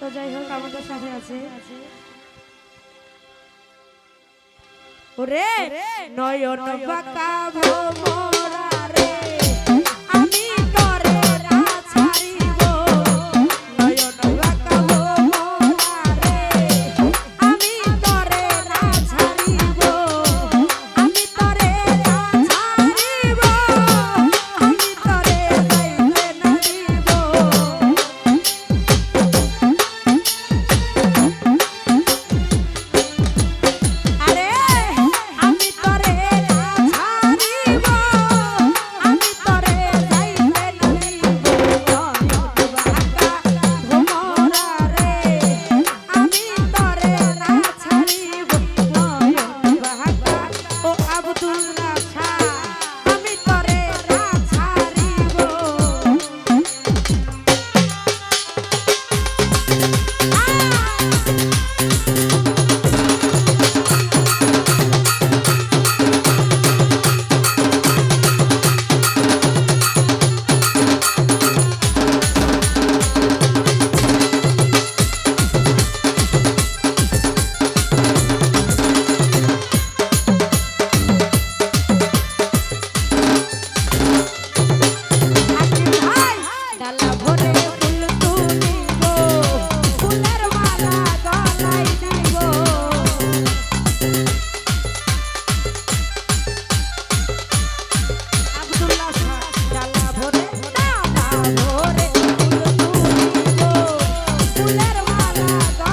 তো যাই হোক আমাদের সাথে আছে। ওরে নয়ন বাঁকা ভ্রমর Let him all out.